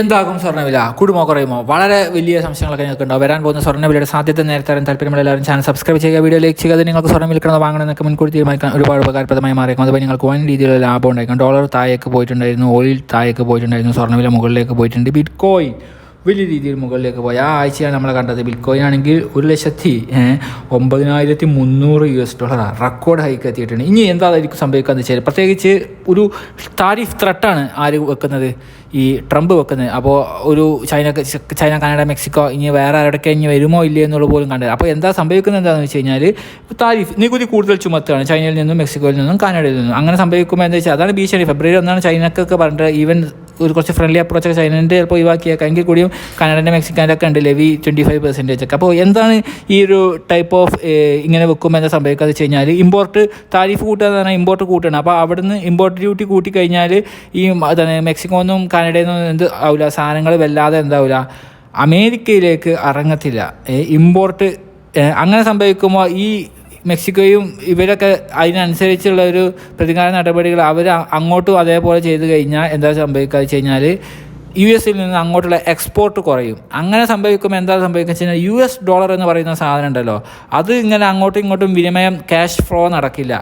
എന്താകും സ്വർണവില? കൂടുമോ കുറയുമോ? വളരെ വലിയ സംശയങ്ങളൊക്കെ നിങ്ങൾക്ക് ഉണ്ടാവും വരാൻ പോകുന്ന സ്വർണവിലയുടെ സാധ്യത നേരത്തെ അറിയാൻ താല്പര്യമുള്ള എല്ലാവരും ചാനൽ സബ്സ്ക്രൈബ് ചെയ്യുക വീഡിയോ ലൈക്ക് ചെയ്യുക. നിങ്ങൾക്ക് സ്വർണം വാങ്ങണം വാങ്ങണമെന്നൊക്കെ മുൻകൂട്ടി തീരുമാനിക്കാൻ ഒരുപാട് ഉപകാരപ്രദമായി മാറിയേക്കും. അതുപോലെ നിങ്ങൾക്ക് വൻ രീതിയിലുള്ള ലാഭം ഉണ്ടായിരിക്കും ഡോളർ താഴേക്ക് പോയിട്ടുണ്ടായിരുന്നു ഓയിൽ താഴേക്ക് പോയിട്ടുണ്ടായിരുന്നു സ്വർണവില മുകളിലേക്ക് പോയിട്ടുണ്ട്. ബിറ്റ് കോയിൻ വലിയ രീതിയിൽ മുകളിലേക്ക് പോയി. ആ ആഴ്ചയാണ് നമ്മൾ കണ്ടത്. ബിറ്റ്കോയിൻ ആണെങ്കിൽ ഒരു ലക്ഷത്തി ഒമ്പതിനായിരത്തി മുന്നൂറ് യു എസ് ഡോളറാണ് റെക്കോർഡ് ഹൈക്ക് എത്തിയിട്ടുണ്ട്. ഇനി എന്തായിരിക്കും സംഭവിക്കാന്ന് വെച്ചാൽ പ്രത്യേകിച്ച് ഒരു താരിഫ് ത്രട്ടാണ് ആര് വെക്കുന്നത്? ഈ ട്രംപ് വെക്കുന്നത്. അപ്പോൾ ഒരു ചൈന ചൈന കാനഡ മെക്സിക്കോ ഇനി വേറെ ആരുടെയൊക്കെ ഇനി വരുമോ ഇല്ലയോ എന്നുള്ള പോലും കണ്ടത്. അപ്പോൾ എന്താ സംഭവിക്കുന്നത് എന്താണെന്ന് വെച്ച് കഴിഞ്ഞാൽ താരിഫ് നികുതി കൂടുതൽ ചുമത്തുകയാണ്. ചൈനയിൽ നിന്നും മെക്സിക്കോയിൽ നിന്നും കാനഡയിൽ നിന്നും. അങ്ങനെ സംഭവിക്കുമ്പോൾ എന്താ വെച്ചാൽ അതാണ് ഭീഷണി. ഫെബ്രുവരി ഒന്നാണ് ചൈനക്കൊക്കെ പറഞ്ഞിട്ട് ഈവൻ ഒരു കുറച്ച് ഫ്രണ്ട്ലി അപ്രോച്ച് ഒക്കെ ചൈനേന്റെ ചിലപ്പോൾ ഒഴിവാക്കിയേക്കാം. എങ്കിൽ കൂടിയും കനഡന്റെ മെക്സിക്കാന്റെ ഒക്കെ ഉണ്ട് ലെവി ട്വന്റി ഫൈവ് പെർസെന്റേജ് ഒക്കെ അപ്പോൾ എന്താണ് ഈ ഒരു ടൈപ്പ് ഓഫ് ഇങ്ങനെ വെക്കുമ്പോൾ എന്താ സംഭവിക്കുക വെച്ച് കഴിഞ്ഞാൽ ഇമ്പോർട്ട് താരിഫ് കൂട്ടുക എന്ന് പറഞ്ഞാൽ ഇമ്പോർട്ട് കൂട്ടണം അപ്പോൾ അവിടുന്ന് ഇമ്പോർട്ട് ഡ്യൂട്ടി കൂട്ടി കഴിഞ്ഞാൽ ഈ അതാണ് മെക്സിക്കോന്നും കാനഡയിൽ നിന്നും എന്ത് ആവില്ല സാധനങ്ങൾ വല്ലാതെ എന്താവില്ല അമേരിക്കയിലേക്ക് ഇറങ്ങത്തില്ല ഇമ്പോർട്ട് അങ്ങനെ സംഭവിക്കുമ്പോൾ ഈ മെക്സിക്കോയും ഇവരൊക്കെ അതിനനുസരിച്ചുള്ള ഒരു പ്രതികാര നടപടികൾ അവർ അങ്ങോട്ടും അതേപോലെ ചെയ്തു കഴിഞ്ഞാൽ എന്താ സംഭവിക്കുക വെച്ച് കഴിഞ്ഞാൽ യു എസിൽ നിന്ന് അങ്ങോട്ടുള്ള എക്സ്പോർട്ട് കുറയും. അങ്ങനെ സംഭവിക്കുമ്പോൾ എന്താ സംഭവിക്കുക വെച്ച് കഴിഞ്ഞാൽ യു എസ് ഡോളർ എന്ന് പറയുന്ന സാധനം ഉണ്ടല്ലോ അത് ഇങ്ങനെ അങ്ങോട്ടും ഇങ്ങോട്ടും വിനിമയം ക്യാഷ് ഫ്ലോ നടക്കില്ല.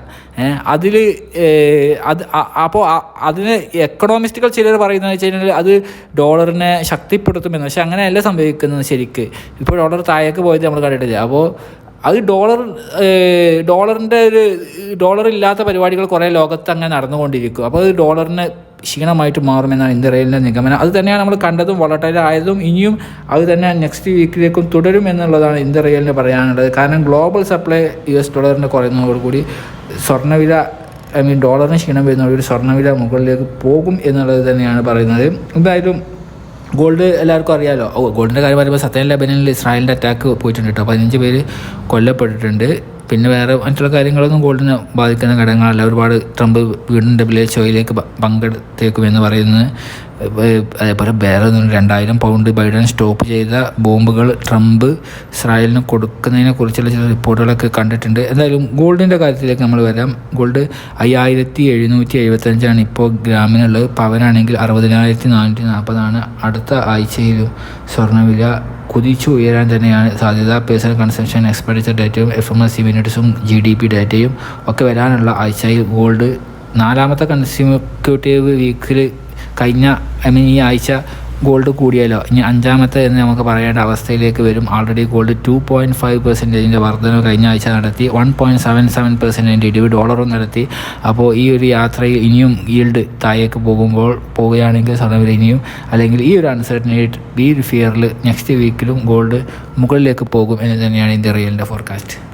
അതിൽ അത് അപ്പോൾ അതിന് എക്കണോമിസ്റ്റുകൾ ചിലർ പറയുന്നത് വെച്ച് കഴിഞ്ഞാൽ അത് ഡോളറിനെ ശക്തിപ്പെടുത്തുമെന്ന് പക്ഷെ അങ്ങനെയല്ല സംഭവിക്കുന്നത് ശരിക്ക്. ഇപ്പോൾ ഡോളർ താഴേക്ക് പോയത് നമ്മൾ കണ്ടിട്ടില്ല? അപ്പോൾ അത് ഡോളർ ഡോളറിന്റെ ഒരു ഡോളർ ഇല്ലാത്ത പരിപാടികൾ കുറേ ലോകത്ത് അങ്ങനെ നടന്നുകൊണ്ടിരിക്കും. അപ്പോൾ അത് ഡോളറിന് ക്ഷീണമായിട്ട് മാറുമെന്നാണ് ഇന്ത്യ റെയിലിന്റെ നിഗമനം. അത് തന്നെയാണ് നമ്മൾ കണ്ടതും വളട്ടലായതും ഇനിയും അത് തന്നെ നെക്സ്റ്റ് വീക്കിലേക്കും തുടരും എന്നുള്ളതാണ് ഇന്ത്യ റെയിലിന് പറയാനുള്ളത്. കാരണം ഗ്ലോബൽ സപ്ലൈ യു എസ് ഡോളറിന്റെ കുറയുന്നതോടുകൂടി സ്വർണവില ഐ മീൻ ഡോളറിന് ക്ഷീണം വരുന്നതോടുകൂടി സ്വർണവില മുകളിലേക്ക് പോകും എന്നുള്ളത് തന്നെയാണ് പറയുന്നത്. എന്തായാലും ഗോൾഡ് എല്ലാവർക്കും അറിയാലോ. ഓ ഗോൾഡിന്റെ കാര്യം പറയുമ്പോൾ സത്യം ലബനിൽ ഇസ്രായേലിന്റെ അറ്റാക്ക് പോയിട്ടുണ്ട് കേട്ടോ പതിനഞ്ച് പേര് കൊല്ലപ്പെട്ടിട്ടുണ്ട്. പിന്നെ വേറെ മറ്റുള്ള കാര്യങ്ങളൊന്നും ഗോൾഡിനെ ബാധിക്കുന്ന ഘടകങ്ങളല്ല. ഒരുപാട് ട്രംപ് വീടിന്റെ വില്ലേജ് ഷോയിലേക്ക് പങ്കെടുത്തേക്കുമെന്ന് പറയുന്നത്. അതേപോലെ വേറെ രണ്ടായിരം പൗണ്ട് ബൈഡൻ സ്റ്റോപ്പ് ചെയ്ത ബോംബുകൾ ട്രംപ് ഇസ്രായേലിന് കൊടുക്കുന്നതിനെ കുറിച്ചുള്ള ചില റിപ്പോർട്ടുകളൊക്കെ കണ്ടിട്ടുണ്ട്. എന്തായാലും ഗോൾഡിന്റെ കാര്യത്തിലേക്ക് നമ്മൾ വരാം. ഗോൾഡ് അയ്യായിരത്തി എഴുന്നൂറ്റി എഴുപത്തഞ്ചാണ് ഇപ്പോൾ ഗ്രാമിനുള്ളത്. പവനാണെങ്കിൽ അറുപതിനായിരത്തി നാനൂറ്റി നാൽപ്പതാണ് അടുത്ത ആഴ്ചയിൽ സ്വർണവില. കുതിച്ചു ഉയരാൻ തന്നെയാണ് സാധ്യത. പേഴ്സണൽ കൺസംഷൻ എക്സ്പെൻഡിച്ചർ ഡേറ്റയും എഫ് എം എസ് സി മിനിറ്റ്സും ജി ഡി പി ഡേറ്റയും ഒക്കെ വരാനുള്ള ആഴ്ചയിൽ ഗോൾഡ് നാലാമത്തെ കൺസ്യൂമേറ്റീവ് വീക്കിൽ കഴിഞ്ഞ ഐ മീൻ ഈ ആഴ്ച ഗോൾഡ് കൂടിയാലോ? ഇനി അഞ്ചാമത്തെ എന്ന് നമുക്ക് പറയേണ്ട അവസ്ഥയിലേക്ക് വരും. Already gold two point five പെർസെന്റേജിന്റെ വർധനവ് കഴിഞ്ഞ ആഴ്ച നടത്തി. വൺ പോയിന്റ് സെവൻ സെവൻ പെർസെന്റേജിന്റെ ഇടിവ് ഡോളറും നടത്തി. അപ്പോൾ ഈ ഒരു യാത്രയിൽ ഇനിയും ഈൽഡ് താഴേക്ക് പോകുമ്പോൾ പോവുകയാണെങ്കിൽ സ്വർണവില ഇനിയും അല്ലെങ്കിൽ ഈ ഒരു അൺസർട്ടനിറ്റി ഈ ഒരു ഫിയറിൽ നെക്സ്റ്റ് വീക്കിലും ഗോൾഡ് മുകളിലേക്ക് പോകും എന്ന് തന്നെയാണ് ഇന്ത്യ റിയലിന്റെ ഫോർകാസ്റ്റ്